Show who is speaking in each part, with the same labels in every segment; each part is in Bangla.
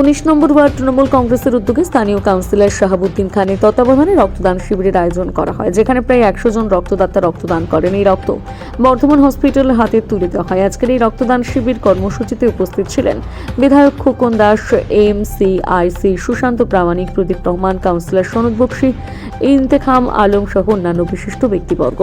Speaker 1: উনিশ নম্বর ওয়ার্ড তৃণমূল কংগ্রেসের উদ্যোগে স্থানীয় কাউন্সিলর শাহাবুদ্দিন খানের তত্ত্বাবধানে রক্তদান শিবিরের আয়োজন করা হয়, যেখানে প্রায় একশো জন রক্তদাতা রক্তদান করেন। এই রক্ত বর্ধমান হসপিটালে হাতে তুলে দেওয়া হয়। আজকের এই রক্তদান শিবির কর্মসূচিতে উপস্থিত ছিলেন বিধায়ক Khokon Das, M C IC Sushanta Pramanik, Pradip Rahman, councillor Sanad Bakshi, Intekham Alam সহ অন্যান্য বিশিষ্ট ব্যক্তিবর্গ।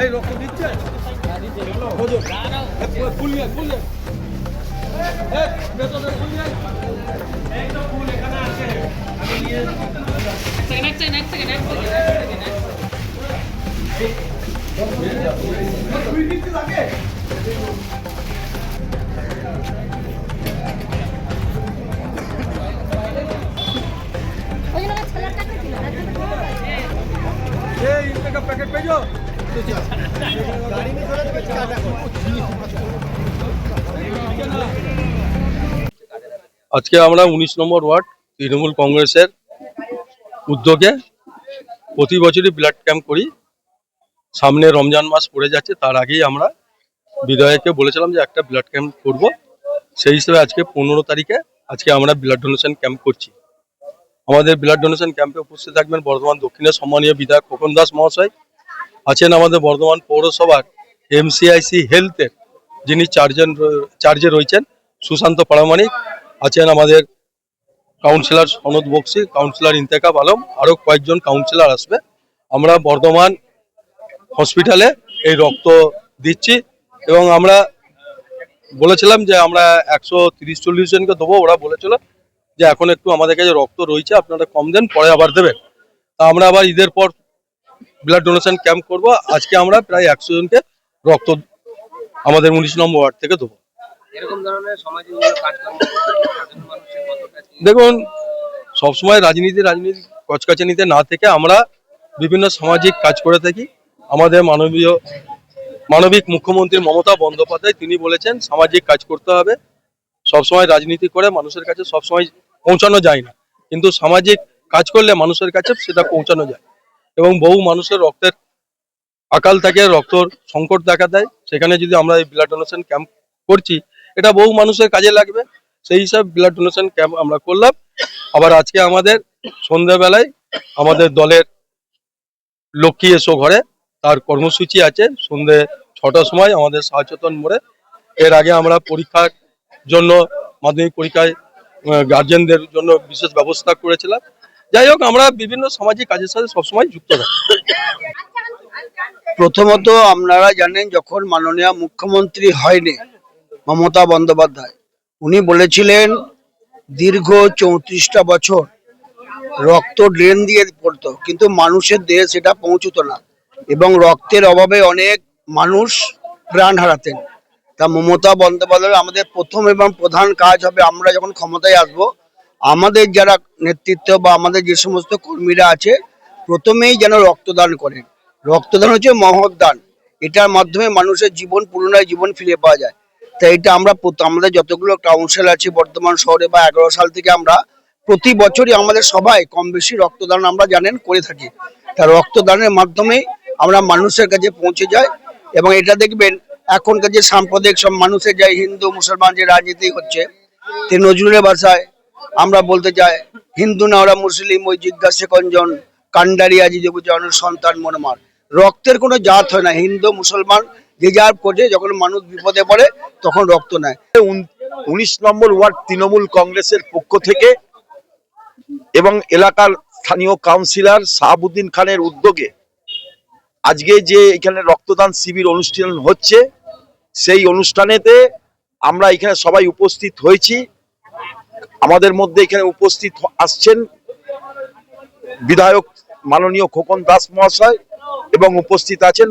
Speaker 2: এই রক্ত দিচ্ছে খোঁজো ফুল নিয়ে ফুল নিয়ে এই, ভেতরে ফুল নিয়ে আয়। প্যাকেট পেয়েছ আজকে আমরা উনিশ নম্বর ওয়ার্ড তৃণমূল কংগ্রেসের উদ্যোগে প্রতি বছরই ব্লাড ক্যাম্প করি। সামনে রমজান মাস পড়ে যাচ্ছে, তার আগেই আমরা বিধায়ককে বলেছিলাম যে একটা ব্লাড ক্যাম্প করব। সেই হিসেবে আজকে পনেরো তারিখে আজকে আমরা ব্লাড ডোনেশন ক্যাম্প করছি। আমাদের ব্লাড ডোনেশন ক্যাম্পে উপস্থিত থাকবেন বর্ধমান দক্ষিণের সম্মানীয় বিধায়ক খোকন দাস মহাশয়, আছেন আমাদের বর্ধমান পৌরসভার এমসিআইসি হেলথের যিনি চারজন চার্জে রয়েছেন, সুশান্ত পারামানিক আছেন আমাদের কাউন্সিলর সনদ বক্সি কাউন্সিলর ইন্তেকাব আলম আরও কয়েকজন কাউন্সিলর আসবে। আমরা বর্ধমান হসপিটালে এই রক্ত দিচ্ছি এবং আমরা বলেছিলাম যে আমরা একশো তিরিশ চল্লিশ জনকে দেবো, ওরা বলেছিল যে এখন একটু আমাদের কাছে রক্ত রয়েছে আপনারা কম দেন পরে আবার দেবেন। তা আমরা আবার ঈদের পর ব্লাড ডোনেশন ক্যাম্প করব। আজকে আমরা প্রায় একশো জনকে রক্ত আমাদের উনিশ নম্বর ওয়ার্ড থেকে দেবো। দেখুন সবসময় রাজনীতি রাজনীতি কচকাচানিতে না থেকে আমরা বিভিন্ন সামাজিক কাজ করে থাকি। আমাদের মানবীয় মানবিক মুখ্যমন্ত্রী মমতা বন্দ্যোপাধ্যায় তিনি বলেছেন সামাজিক কাজ করতে হবে। সবসময় রাজনীতি করে মানুষের কাছে সবসময় পৌঁছানো যায় না। কিন্তু সামাজিক কাজ করলে মানুষের কাছে সেটা পৌঁছানো যায়। এবং বহু মানুষের রক্তের আকাল থাকে, রক্তর সংকট দেখা দেয়। সেখানে যদি আমরা এই ব্লাড ডোনেশন ক্যাম্প করছি, এটা বহু মানুষের কাজে লাগবে। সেই হিসাবে ব্লাড ডোনেশন ক্যাম্প আমরা করলাম। আবার আজকে আমাদের সন্ধ্যাবেলায় আমাদের দলের লক্ষ্মী এসো ঘরে তার কর্মসূচি আছে। সন্ধে ছটার সময় আমাদের সচেতন মোড়ে। এর আগে আমরা পরীক্ষার জন্য মাধ্যমিক পরীক্ষায় গার্জেনদের জন্য বিশেষ ব্যবস্থা করেছিলাম। যাই হোক, আমরা বিভিন্ন সামাজিক কাজের সাথে সবসময় যুক্ত থাকি।
Speaker 3: প্রথমত আপনারা জানেন, যখন মাননীয় মুখ্যমন্ত্রী হয়নি, মমতা বন্দ্যোপাধ্যায়, উনি বলেছিলেন, দীর্ঘ চৌত্রিশটা বছর রক্ত ড্রেন দিয়ে পড়তো, কিন্তু মানুষের দেহে সেটা পৌঁছতো না। এবং রক্তের অভাবে অনেক মানুষ প্রাণ হারাতেন। তা মমতা বন্দ্যোপাধ্যায় আমাদের প্রথম এবং প্রধান কাজ হবে আমরা যখন ক্ষমতায় আসব, আমাদের যারা নেতৃত্ব বা আমাদের যে সমস্ত কর্মীরা আছে, প্রথমেই যেন রক্তদান করেন। রক্তদান হচ্ছে মহৎ দান এটার মাধ্যমে মানুষের জীবন, পুনরায় জীবন ফিরে পাওয়া যায়। তাই এটা আমরা আমাদের যতগুলো কাউন্সিল আছে বর্তমান শহরে বা এগারো সাল থেকে আমরা প্রতি বছরই আমাদের সবাই কম বেশি রক্তদান আমরা জানেন করে থাকি। তা রক্তদানের মাধ্যমে আমরা মানুষের কাছে পৌঁছে যাই এবং এটা দেখবেন এখনকার যে সাম্প্রদায়িক সব মানুষের যে হিন্দু, মুসলমান যে রাজনীতি হচ্ছে, তে নজরুলের ভাষায় আমরা বলতে চাই, হিন্দু না, ওরা মুসলিম, ওই জিজ্ঞাসা কঞ্জন কান্ডারি, আজি জনের সন্তান মনমার। রক্তের কোনো জাত হয় না, হিন্দু, মুসলমান যার কোটে যখন মানুষ বিপদে পড়ে, তখন রক্ত নেয়।
Speaker 4: উনিশ নম্বর ওয়ার্ড তৃণমূল কংগ্রেসের পক্ষ থেকে এবং এলাকার স্থানীয় কাউন্সিলর শাহাবুদ্দিন খানের উদ্যোগে আজকে যে এখানে রক্তদান শিবির অনুষ্ঠান হচ্ছে, সেই অনুষ্ঠানেতে আমরা এখানে সবাই উপস্থিত হয়েছি। আমাদের মধ্যে এখানে উপস্থিত আসছেন বিধায়ক মাননীয় খোকন দাস মহাশয় এবং উপস্থিত আছেন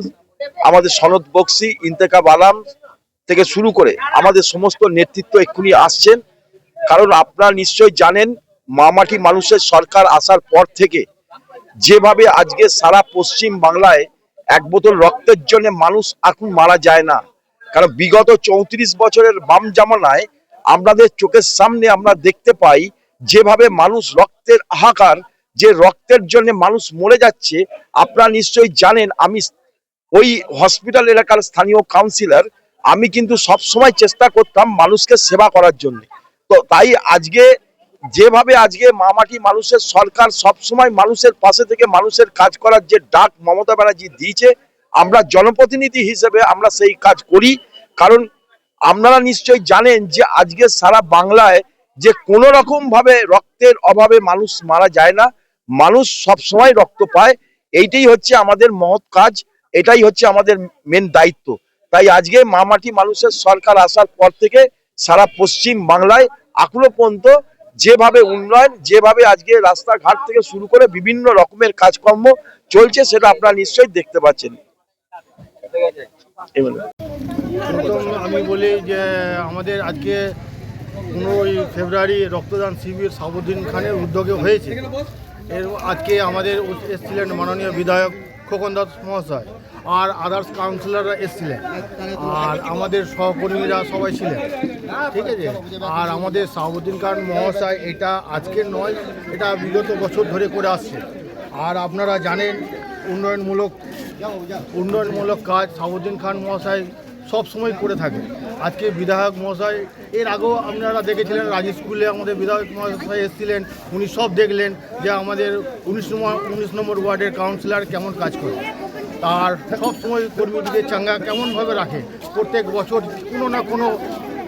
Speaker 4: আমাদের সনদ বক্সি ইন্তেকাব আলাম থেকে শুরু করে আমাদের সমস্ত নেতৃত্ব এক্ষুনি আসছেন। কারণ আপনারা নিশ্চয়ই জানেন, মামাটি মানুষের সরকার আসার পর থেকে যেভাবে আজকে সারা পশ্চিম বাংলায় এক বোতল রক্তের জন্য মানুষ এখন মারা যায় না। কারণ বিগত চৌত্রিশ বছরের বাম জামানায় আমাদের চোখের সামনে আমরা দেখতে পাই, যেভাবে মানুষ রক্তের হাহাকার, যে রক্তের জন্য মানুষ মরে যাচ্ছে, আপনারা নিশ্চয়ই জানেন, আমি ওই হসপিটাল এলাকার স্থানীয় কাউন্সিলর আমি কিন্তু সব সময় চেষ্টা করতাম মানুষকে সেবা করার জন্য। তো তাই আজকে যেভাবে আজকে মামাটি মানুষের সরকার সব সময় মানুষের পাশে থেকে মানুষের কাজ করার যে ডাক মমতা ব্যানার্জি দিয়েছে, আমরা জনপ্রতিনিধি হিসেবে আমরা সেই কাজ করি। কারণ আপনারা নিশ্চয়ই জানেন যে আজকে সারা বাংলায় যে কোনো রকম ভাবে রক্তের অভাবে মানুষ মারা যায় না, মানুষ সব সময় রক্ত পায়। এইটাই হচ্ছে আমাদের মহৎ কাজ, এটাই হচ্ছে আমাদের মেন দায়িত্ব। তাই আজকে মামাটি মানুষের সরকার আসার পর থেকে সারা পশ্চিম বাংলায় এখনও পর্যন্ত যেভাবে উন্নয়ন, যেভাবে আজকে রাস্তাঘাট থেকে শুরু করে বিভিন্ন রকমের কাজকর্ম চলছে, সেটা আপনারা নিশ্চয়ই দেখতে পাচ্ছেন।
Speaker 5: আমি বলি যে আমাদের আজকে পনেরোই ফেব্রুয়ারি রক্তদান শিবির সাবুদ্দিন খানের উদ্যোগে হয়েছে। এর আজকে আমাদের এসেছিলেন মাননীয় বিধায়ক খোকন দাস মহাশয় আর আদার্স কাউন্সিলররা এসেছিলেন। আর আমাদের সহকর্মীরা সবাই ছিলেন। ঠিক আছে? আর আমাদের সাবুদ্দিন খান মহাশয়, এটা আজকের নয়, এটা বিগত বছর ধরে করে আসছে। আর আপনারা জানেন, উন্নয়নমূলক উন্নয়নমূলক কাজ সাবুদ্দিন খান মহাশয় সব সময় করে থাকে। আজকে বিধায়ক মহাশয়, এর আগেও আপনারা দেখেছিলেন, রাজ স্কুলে আমাদের বিধায়ক মহাশয় এসেছিলেন, উনি সব দেখলেন যে আমাদের উনিশ নম্বর উনিশ নম্বর ওয়ার্ডের কাউন্সিলর কেমন কাজ করে। আর সব সময় কর্মীদের চাঙ্গা কেমনভাবে রাখে, প্রত্যেক বছর কোনো না কোনো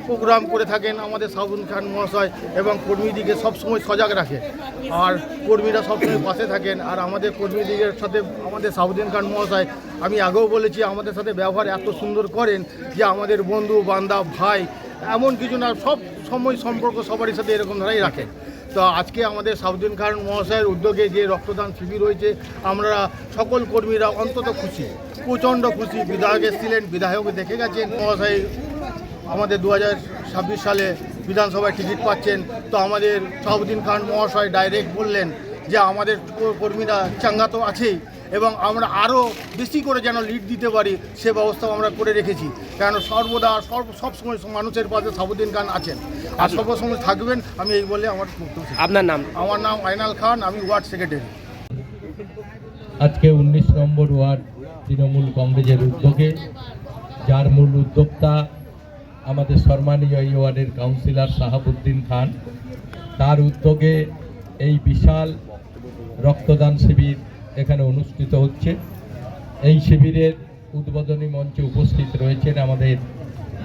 Speaker 5: প্রোগ্রাম করে থাকেন আমাদের সাবুন খান মহাশয় এবং কর্মীদিকে সবসময় সজাগ রাখে। আর কর্মীরা সবসময় পাশে থাকেন। আর আমাদের কর্মীদিগের সাথে আমাদের সাবুদ্দিন খান মহাশয়, আমি আগেও বলেছি, আমাদের সাথে ব্যবহার এত সুন্দর করেন যে আমাদের বন্ধু বান্ধব ভাই, এমন কিছু না, সব সময় সম্পর্ক সবারই সাথে এরকম ধারাই রাখেন তো আজকে আমাদের সাউদ্দিন খান মহাশয়ের উদ্যোগে যে রক্তদান শিবির হয়েছে, আমরা সকল কর্মীরা অন্তত খুশি, প্রচণ্ড খুশি। বিধায়ক এসেছিলেন, বিধায়ক দেখে গেছেন মহাশয়। আমাদের দু ছাব্বিশ সালে বিধানসভায় টিকিট পাচ্ছেন তো আমাদের শাহাবুদ্দিন খান মহাশয় ডাইরেক্ট বললেন যে আমাদের কর্মীরা চাঙ্গা তো আছেই এবং আমরা আরও বেশি করে যেন লিড দিতে পারি সে ব্যবস্থাও আমরা করে রেখেছি। কেন সর্বদা সর্ব সবসময় মানুষের পাশে সাবুদ্দিন খান আছেন। আর সর্বসময় থাকবেন আমি এই বলে আমার
Speaker 6: আপনার নাম?
Speaker 5: আমার নাম আইনাল খান আমি ওয়ার্ড সেক্রেটারি।
Speaker 7: আজকে উনিশ নম্বর ওয়ার্ড তৃণমূল কংগ্রেসের উদ্যোগে যার মূল উদ্যোক্তা আমাদের সম্মানীয় এই ওয়ার্ডের কাউন্সিলর সাহাবুদ্দিন খান, তার উদ্যোগে এই বিশাল রক্তদান শিবির এখানে অনুষ্ঠিত হচ্ছে। এই শিবিরের উদ্বোধনী মঞ্চে উপস্থিত রয়েছেন আমাদের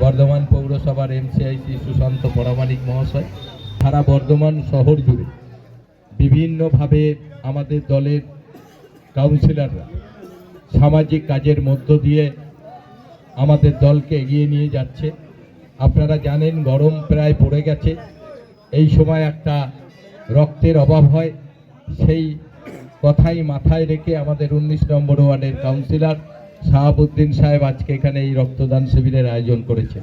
Speaker 7: বর্ধমান পৌরসভার এমসিআইসি সুশান্ত পরামানিক মহাশয়। সারা বর্ধমান শহর জুড়ে বিভিন্নভাবে আমাদের দলের কাউন্সিলররা সামাজিক কাজের মধ্য দিয়ে আমাদের দলকে এগিয়ে নিয়ে যাচ্ছে। আপনারা জানেন গরম প্রায় পড়ে গেছে। এই সময় একটা রক্তের অভাব হয়। সেই কথাই মাথায় রেখে আমাদের উনিশ নম্বর ওয়ার্ডের কাউন্সিলর শাহাবুদ্দিন সাহেব আজকে এখানে এই রক্তদান শিবিরের আয়োজন করেছে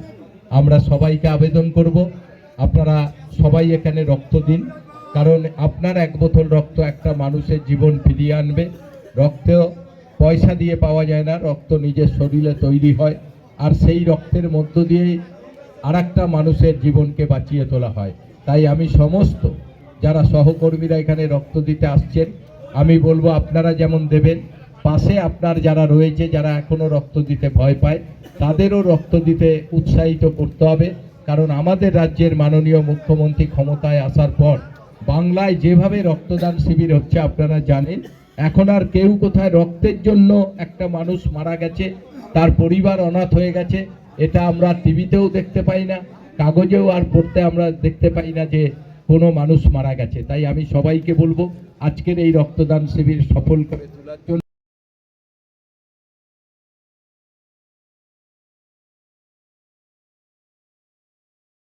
Speaker 7: আমরা সবাইকে আবেদন করব, আপনারা সবাই এখানে রক্ত দিন, কারণ আপনার এক বোতল রক্ত একটা মানুষের জীবন ফিরিয়ে আনবে। রক্ত পয়সা দিয়ে পাওয়া যায় না, রক্ত নিজের শরীরে তৈরি হয়। আর সেই রক্তের মধ্য দিয়েই আর মানুষের জীবনকে বাঁচিয়ে তোলা হয়। তাই আমি সমস্ত যারা সহকর্মীরা এখানে রক্ত দিতে আসছেন, আমি বলব আপনারা যেমন দেবেন, পাশে আপনার যারা রয়েছে, যারা এখনও রক্ত দিতে ভয় পায়, তাদেরও রক্ত দিতে উৎসাহিত করতে হবে। কারণ আমাদের রাজ্যের মাননীয় মুখ্যমন্ত্রী ক্ষমতায় আসার পর বাংলায় যেভাবে রক্তদান শিবির হচ্ছে, আপনারা জানেন, এখন আর কেউ কোথায় রক্তের জন্য একটা মানুষ মারা গেছে, তার পরিবার অনাথ হয়ে গেছে এটা আমরা টিভিতেও দেখতে পাই না, কাগজেও আর পড়তে আমরা দেখতে পাই না যে কোনো মানুষ মারা গেছে। তাই আমি সবাইকে বলব, আজকের এই রক্তদান শিবির সফল করে তোলার জন্য